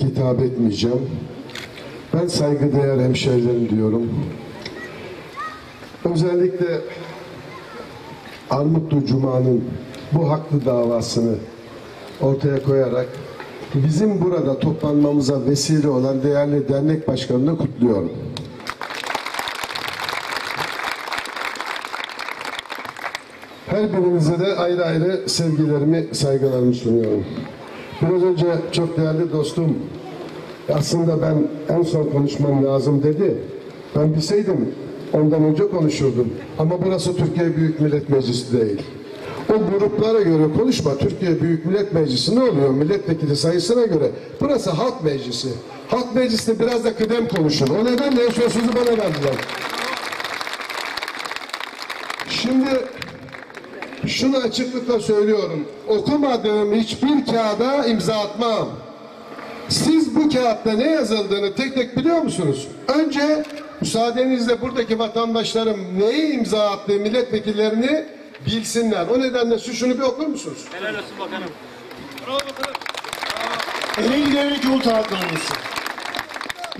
hitap etmeyeceğim. Ben saygıdeğer hemşehrilerim diyorum. Özellikle Armutlu Cuma'nın bu haklı davasını ortaya koyarak bizim burada toplanmamıza vesile olan değerli dernek başkanını kutluyorum. Her birinize de ayrı ayrı sevgilerimi, saygılarımı sunuyorum. Biraz önce çok değerli dostum aslında ben en son konuşmam lazım dedi. Ben bilseydim ondan önce konuşurdum. Ama burası Türkiye Büyük Millet Meclisi değil. O gruplara göre konuşma. Türkiye Büyük Millet Meclisi ne oluyor? Milletvekili sayısına göre. Burası halk meclisi. Halk meclisinde biraz da kıdem konuşun. O nedenle en son sözü bana verdiler. Şimdi şunu açıklıkla söylüyorum. Okumadığım hiçbir kağıda imza atmam. Siz bu kağıtta ne yazıldığını tek tek biliyor musunuz? Önce müsaadenizle buradaki vatandaşlarım neyi imza attığı milletvekillerini bilsinler. O nedenle şu şunu bir okur musunuz? Helal olsun bakanım. Ereğli Devlet Yolu Taahhütnamesi.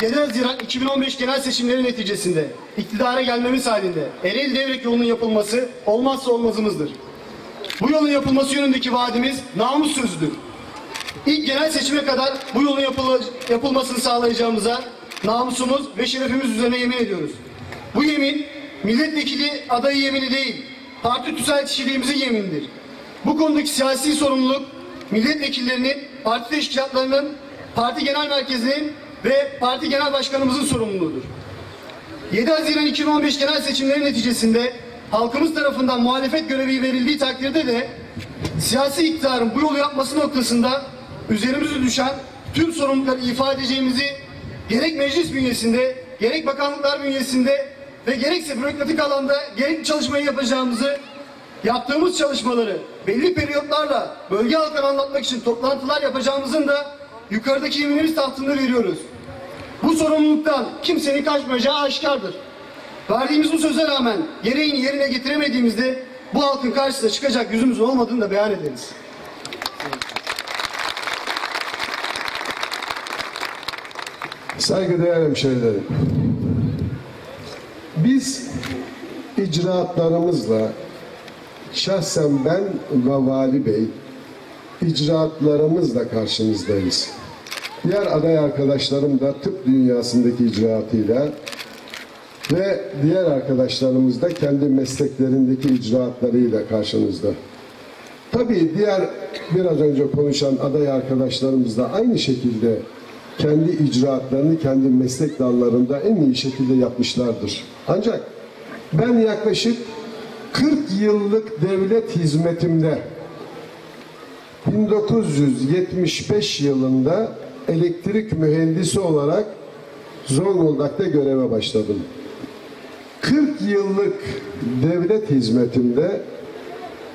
7 Haziran 2015 genel seçimleri neticesinde iktidara gelmemiz halinde Ereğli Devrek yolunun yapılması olmazsa olmazımızdır. Bu yolun yapılması yönündeki vaadimiz namus sözüdür. İlk genel seçime kadar bu yolun yapıla- yapılmasını sağlayacağımıza namusumuz ve şerefimiz üzerine yemin ediyoruz. Bu yemin milletvekili adayı yemini değil, parti tüzel kişiliğimizin yeminidir. Bu konudaki siyasi sorumluluk milletvekillerinin, parti teşkilatlarının, parti genel merkezinin ve parti genel başkanımızın sorumluluğudur. 7 Haziran 2015 genel seçimleri neticesinde halkımız tarafından muhalefet görevi verildiği takdirde de siyasi iktidarın bu yolu yapması noktasında üzerimize düşen tüm sorumlulukları ifade edeceğimizi gerek meclis bünyesinde, gerek bakanlıklar bünyesinde ve gerekse bürokratik alanda gerekli çalışmayı yapacağımızı yaptığımız çalışmaları belli periyotlarla bölge halkına anlatmak için toplantılar yapacağımızın da yukarıdaki yeminimiz tahtında veriyoruz. Bu sorumluluktan kimsenin kaçmayacağı aşikardır. Verdiğimiz bu söze rağmen gereğini yerine getiremediğimizde bu halkın karşısına çıkacak yüzümüz olmadığını da beyan ederiz. Saygıdeğer hemşehrilerim. Biz icraatlarımızla şahsen ben ve Vali Bey icraatlarımızla karşınızdayız. Diğer aday arkadaşlarım da tıp dünyasındaki icraatıyla ve diğer arkadaşlarımız da kendi mesleklerindeki icraatlarıyla karşınızda. Tabii diğer biraz önce konuşan aday arkadaşlarımız da aynı şekilde kendi icraatlarını kendi meslek dallarında en iyi şekilde yapmışlardır. Ancak ben yaklaşık 40 yıllık devlet hizmetimde 1975 yılında elektrik mühendisi olarak Zonguldak'ta göreve başladım. 40 yıllık devlet hizmetimde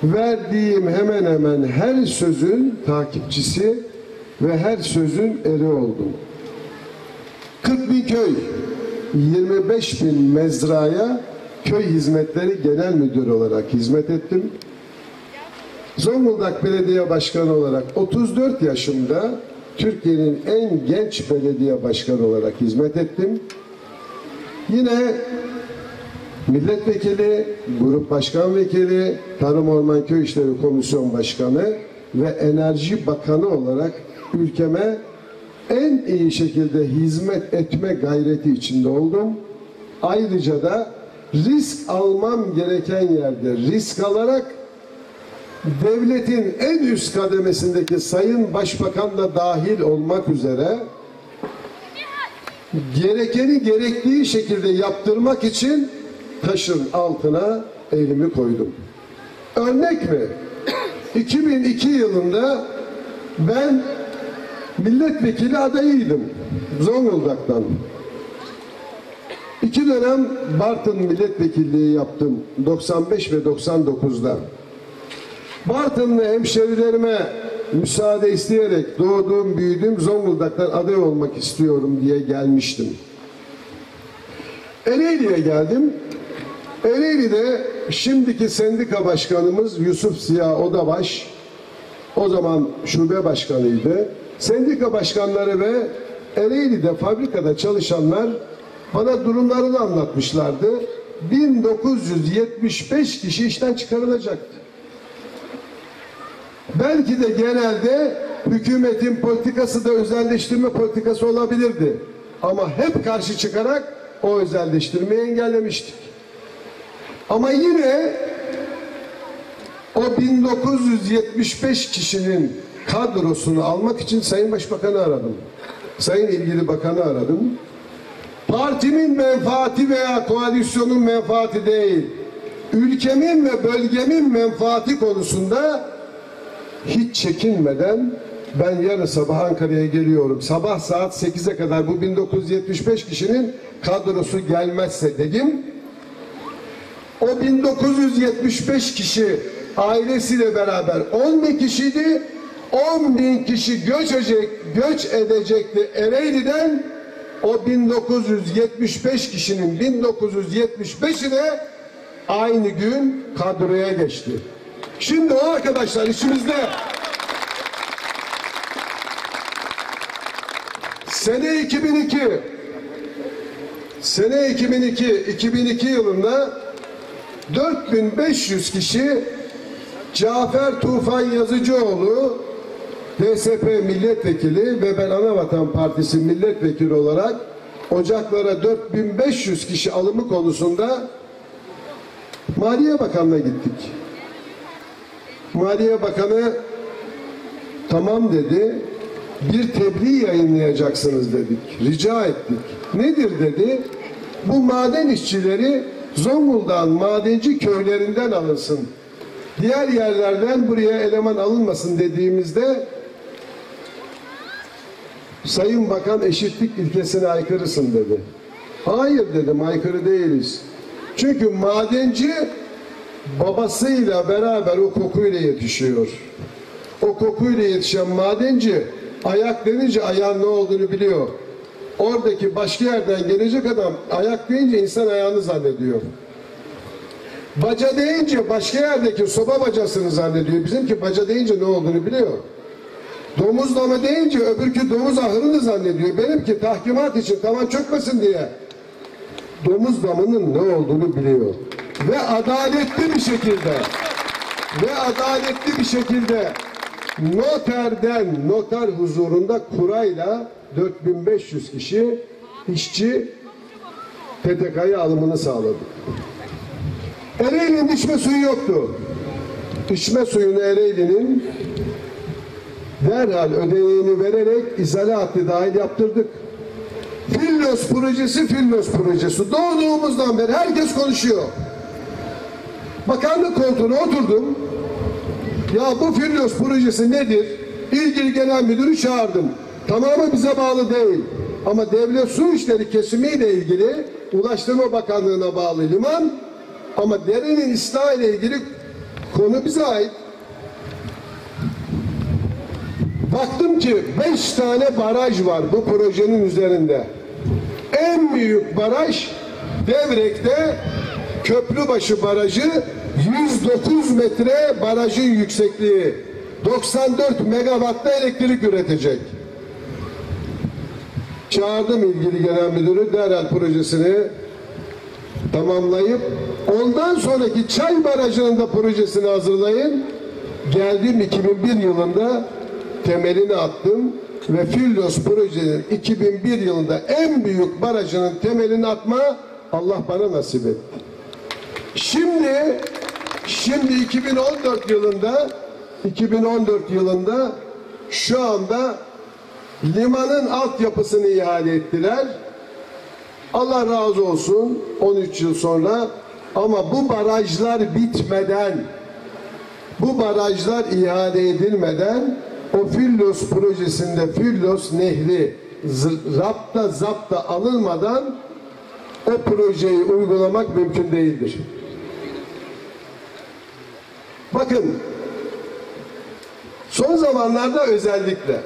verdiğim hemen hemen her sözün takipçisi ve her sözün eri oldum. 40 bin köy, 25 bin mezraya köy hizmetleri genel müdürü olarak hizmet ettim. Zonguldak Belediye Başkanı olarak 34 yaşımda Türkiye'nin en genç belediye başkanı olarak hizmet ettim. Yine milletvekili, grup başkan vekili, Tarım Orman Köy İşleri Komisyon Başkanı ve Enerji Bakanı olarak ülkeme en iyi şekilde hizmet etme gayreti içinde oldum. Ayrıca da risk almam gereken yerde risk alarak devletin en üst kademesindeki Sayın Başbakan da dahil olmak üzere gerekeni gerektiği şekilde yaptırmak için taşın altına elimi koydum. Örnek mi? 2002 yılında ben milletvekili adayıydım Zonguldak'tan. İki dönem Bartın milletvekilliği yaptım 95 ve 99'da. Bartınlı hemşerilerime müsaade isteyerek doğduğum, büyüdüğüm Zonguldak'tan aday olmak istiyorum diye gelmiştim. Ereğli'ye geldim. Ereğli'de şimdiki sendika başkanımız Yusuf Ziya Odabaş o zaman şube başkanıydı. sendika başkanları ve Ereğli'de fabrikada çalışanlar bana durumlarını anlatmışlardı. 1975 kişi işten çıkarılacaktı. Belki de genelde hükümetin politikası da özelleştirme politikası olabilirdi. Ama hep karşı çıkarak o özelleştirmeyi engellemiştik. Ama yine o 1975 kişinin kadrosunu almak için Sayın Başbakan'ı aradım. Sayın ilgili bakanı aradım. Partimin menfaati veya koalisyonun menfaati değil, ülkemin ve bölgemin menfaati konusunda hiç çekinmeden ben yarın sabah Ankara'ya geliyorum. Sabah saat 8'e kadar bu 1975 kişinin kadrosu gelmezse dedim. O 1975 kişi ailesiyle beraber 10 bin kişiydi. 10 bin kişi göç edecek, göç edecekti Ereğli'den. O 1975 kişinin 1975'i de aynı gün kadroya geçti. Şimdi o arkadaşlar içimizde sene 2002 sene 2002 2002 yılında 4500 kişi Cafer Tufan Yazıcıoğlu DSP milletvekili ve ben Anavatan Partisi milletvekili olarak ocaklara 4500 kişi alımı konusunda Maliye Bakanı'na gittik. Maliye Bakanı tamam dedi. Bir tebliğ yayınlayacaksınız dedik. Rica ettik. Nedir dedi? Bu maden işçileri Zonguldak'ın madenci köylerinden alınsın. Diğer yerlerden buraya eleman alınmasın dediğimizde Sayın Bakan eşitlik ilkesine aykırısın dedi. Hayır dedim aykırı değiliz. Çünkü madenci babasıyla beraber o kokuyla yetişiyor. O kokuyla yetişen madenci ayak denince ayağın ne olduğunu biliyor. Oradaki başka yerden gelecek adam ayak deyince insan ayağını zannediyor. Baca deyince başka yerdeki soba bacasını zannediyor. Bizimki baca deyince ne olduğunu biliyor. Domuz damı deyince öbürkü domuz ahırını zannediyor. Benimki tahkimat için tavan çökmesin diye. Domuz damının ne olduğunu biliyor. Ve adaletli bir şekilde ve adaletli bir şekilde noterden noter huzurunda kurayla 4500 kişi işçi TTK'ya alımını sağladı. Ereğli'nin içme suyu yoktu. İçme suyunu Ereğli'nin derhal ödeneğini vererek izale hattı dahil yaptırdık. Fillos projesi, Fillos projesi. Doğduğumuzdan beri herkes konuşuyor. Bakanlık koltuğuna oturdum. Ya bu Fillos projesi nedir? İlgili genel müdürü çağırdım. Tamamı bize bağlı değil. Ama devlet su işleri kesimiyle ilgili Ulaştırma Bakanlığı'na bağlı liman ama derenin ıslah ile ilgili konu bize ait. Baktım ki beş tane baraj var bu projenin üzerinde. En büyük baraj Devrek'te Köprübaşı Barajı 109 metre barajın yüksekliği. 94 megawatta elektrik üretecek. Çağırdım ilgili genel müdürü derhal projesini tamamlayıp ondan sonraki Çay Barajı'nın da projesini hazırlayın. Geldim 2001 yılında temelini attım ve Fillos projenin 2001 yılında en büyük barajının temelini atma Allah bana nasip etti. Şimdi şimdi 2014 yılında 2014 yılında şu anda limanın altyapısını ihale ettiler. Allah razı olsun 13 yıl sonra ama bu barajlar bitmeden bu barajlar ihale edilmeden o Fillos projesinde Fillos Nehri rapta zapta alınmadan o projeyi uygulamak mümkün değildir. Bakın son zamanlarda özellikle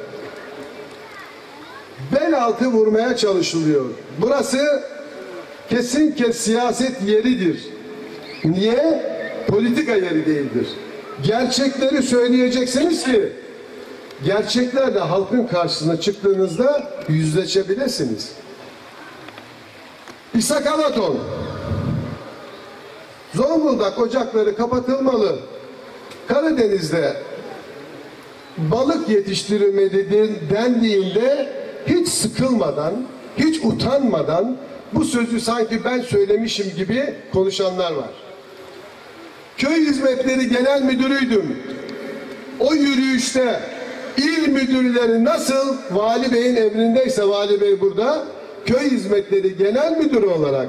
bel altı vurmaya çalışılıyor. Burası kesinlikle siyaset yeridir. Niye? Politika yeri değildir. Gerçekleri söyleyeceksiniz ki gerçeklerle halkın karşısına çıktığınızda yüzleşebilirsiniz. İshak Alaton, Zonguldak ocakları kapatılmalı. Karadeniz'de balık yetiştirilmedi dendiğinde hiç sıkılmadan, hiç utanmadan bu sözü sanki ben söylemişim gibi konuşanlar var. Köy Hizmetleri Genel Müdürüydüm. O yürüyüşte il müdürleri nasıl Vali Bey'in emrindeyse Vali Bey burada Köy Hizmetleri Genel Müdürü olarak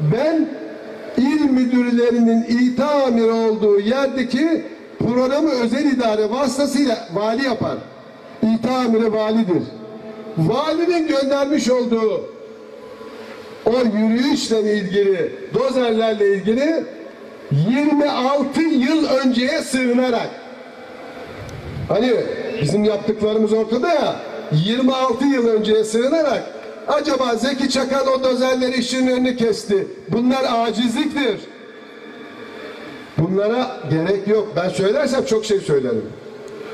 ben il müdürlerinin ita amiri olduğu yerdeki programı özel idare vasıtasıyla vali yapar. İta amiri validir. Valinin göndermiş olduğu o yürüyüşle ilgili, dozerlerle ilgili 26 yıl önceye sığınarak hani bizim yaptıklarımız ortada ya 26 yıl önceye sığınarak acaba Zeki Çakal o dozerleri işin önünü kesti. Bunlar acizliktir. Bunlara gerek yok. Ben söylersem çok şey söylerim.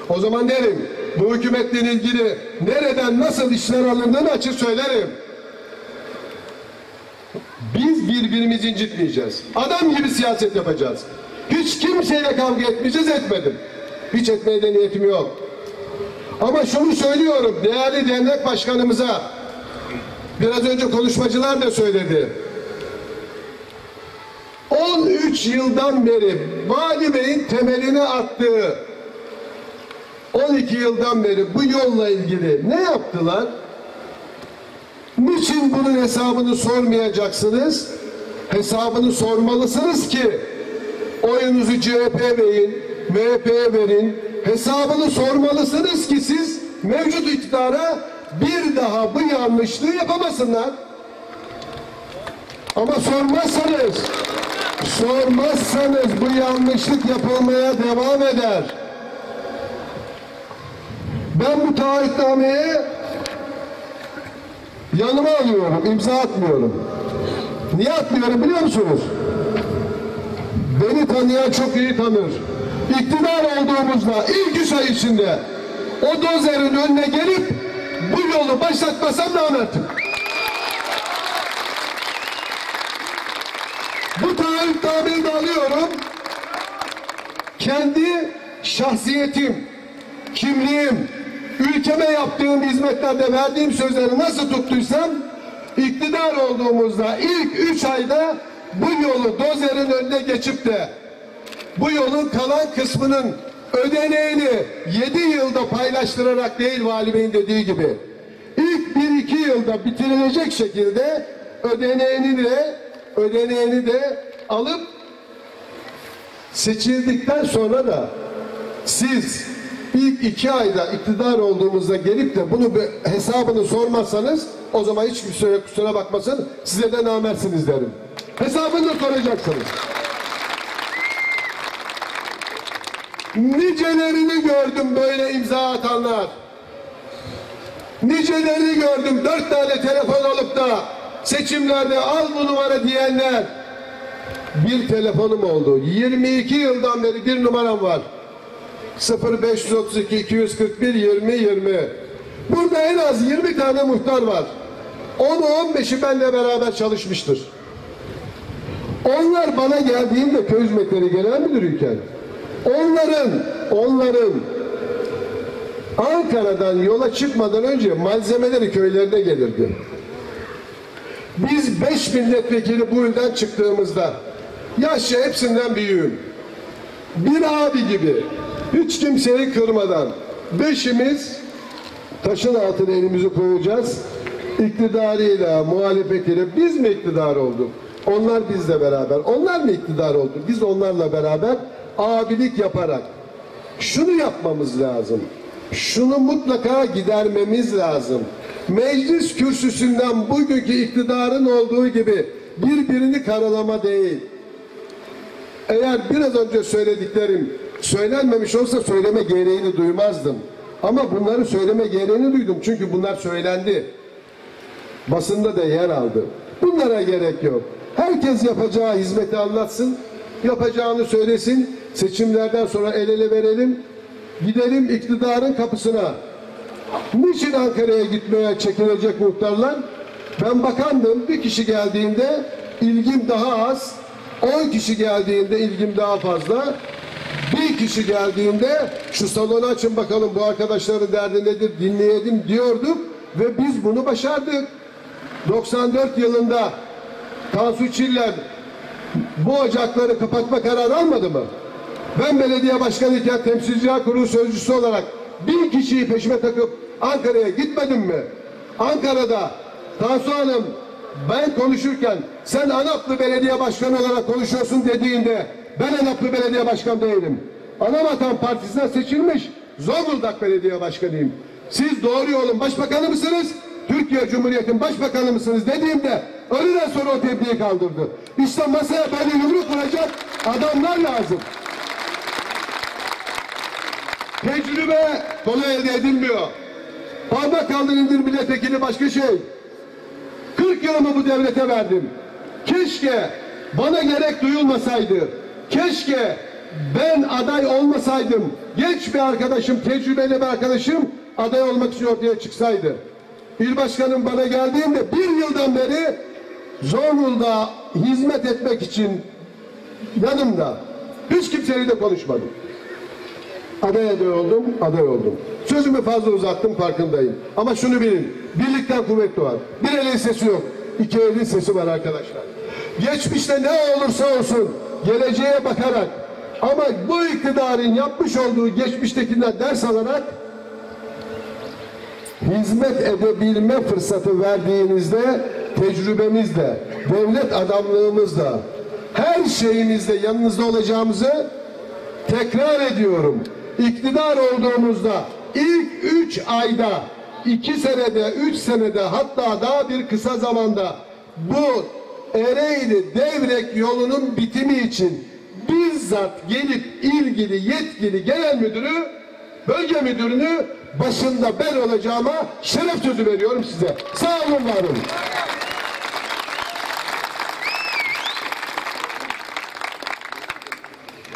O zaman derim bu hükümetle ilgili nereden nasıl işler alındığını açık söylerim. Biz birbirimizi incitmeyeceğiz. Adam gibi siyaset yapacağız. Hiç kimseyle kavga etmeyeceğiz etmedim. Hiç etmeye de niyetim yok. Ama şunu söylüyorum değerli dernek başkanımıza biraz önce konuşmacılar da söyledi. 13 yıldan beri Vali Bey'in temelini attığı 12 yıldan beri bu yolla ilgili ne yaptılar? Niçin bunun hesabını sormayacaksınız? Hesabını sormalısınız ki oyunuzu CHP verin, MHP'ye verin. Hesabını sormalısınız ki siz mevcut iktidara bir daha bu yanlışlığı yapamasınlar. Ama sormazsanız, sormazsanız bu yanlışlık yapılmaya devam eder. Ben bu taahhütnameye yanıma alıyorum, imza atmıyorum. Niye atmıyorum biliyor musunuz? Beni tanıyan çok iyi tanır. İktidar olduğumuzda ilk üç ay içinde o dozerin önüne gelip bu yolu başlatmasam namertim. Bu taahhütnameyi de alıyorum. Kendi şahsiyetim, kimliğim, ülkeme yaptığım hizmetlerde verdiğim sözleri nasıl tuttuysam iktidar olduğumuzda ilk üç ayda bu yolu dozerin önüne geçip de bu yolun kalan kısmının ödeneğini yedi yılda paylaştırarak değil Vali Bey'in dediği gibi ilk bir iki yılda bitirilecek şekilde ödeneğini de ödeneğini de alıp seçildikten sonra da siz ilk iki ayda iktidar olduğumuzda gelip de bunu bir hesabını sormazsanız o zaman hiç kusura, kusura bakmasın size de namersiniz derim. Hesabını da soracaksınız. Nicelerini gördüm böyle imza atanlar. Nicelerini gördüm. Dört tane telefon alıp da seçimlerde al bu numara diyenler. Bir telefonum oldu. 22 yıldan beri bir numaram var. 0532 241 20 20. Burada en az 20 tane muhtar var. 10'u 15'i benimle beraber çalışmıştır. Onlar bana geldiğinde köy hizmetleri genel müdürüyken onların onların Ankara'dan yola çıkmadan önce malzemeleri köylerine gelirdi. Biz beş milletvekili bu ilden çıktığımızda yaşça hepsinden büyüğüm. Bir abi gibi hiç kimseyi kırmadan beşimiz taşın altına elimizi koyacağız. İktidarıyla, muhalefetiyle biz mi iktidar olduk? Onlar bizle beraber. Onlar mı iktidar oldu? Biz onlarla beraber abilik yaparak şunu yapmamız lazım. Şunu mutlaka gidermemiz lazım. Meclis kürsüsünden bugünkü iktidarın olduğu gibi birbirini karalama değil. Eğer biraz önce söylediklerim söylenmemiş olsa söyleme gereğini duymazdım. Ama bunları söyleme gereğini duydum. Çünkü bunlar söylendi. Basında da yer aldı. Bunlara gerek yok. Herkes yapacağı hizmeti anlatsın. Yapacağını söylesin. Seçimlerden sonra el ele verelim. Gidelim iktidarın kapısına. Niçin Ankara'ya gitmeye çekinecek muhtarlar? Ben bakandım bir kişi geldiğinde ilgim daha az, 10 kişi geldiğinde ilgim daha fazla. Bir kişi geldiğinde şu salonu açın bakalım bu arkadaşların derdi nedir dinleyelim diyorduk ve biz bunu başardık. 94 yılında Tansu Çiller bu ocakları kapatma kararı almadı mı? Ben belediye başkanıyken temsilciler kurulu sözcüsü olarak bin kişiyi peşime takıp Ankara'ya gitmedim mi? Ankara'da Tansu Hanım ben konuşurken sen Anaplı Belediye Başkanı olarak konuşuyorsun dediğinde ben Anaplı Belediye Başkanı değilim. Anavatan Partisi'ne seçilmiş Zonguldak Belediye Başkanıyım. Siz doğru yolun başbakanı mısınız? Türkiye Cumhuriyeti'nin başbakanı mısınız dediğimde öğleden sonra o tebliği kaldırdı. İşte masaya böyle yumruk vuracak adamlar lazım. Tecrübe kolay elde edilmiyor. Parmak kaldır indir milletvekili başka şey. 40 yılımı bu devlete verdim. Keşke bana gerek duyulmasaydı. Keşke ben aday olmasaydım. Genç bir arkadaşım, tecrübeli bir arkadaşım aday olmak için ortaya çıksaydı. İl başkanım bana geldiğinde bir yıldan beri Zonguldak'a hizmet etmek için yanımda. Hiç kimseyle de konuşmadım. Aday aday oldum, aday oldum. Sözümü fazla uzattım farkındayım. Ama şunu bilin, birlikten kuvvet doğar. Bir elin sesi yok, iki elin sesi var arkadaşlar. Geçmişte ne olursa olsun, geleceğe bakarak ama bu iktidarın yapmış olduğu geçmiştekinden ders alarak hizmet edebilme fırsatı verdiğinizde tecrübemizle, devlet adamlığımızla, her şeyimizde yanınızda olacağımızı tekrar ediyorum. İktidar olduğumuzda ilk üç ayda, iki senede, üç senede hatta daha bir kısa zamanda bu Ereğli Devrek yolunun bitimi için bizzat gelip ilgili yetkili genel müdürü, bölge müdürünü başında ben olacağıma şeref sözü veriyorum size. Sağ olun var olun.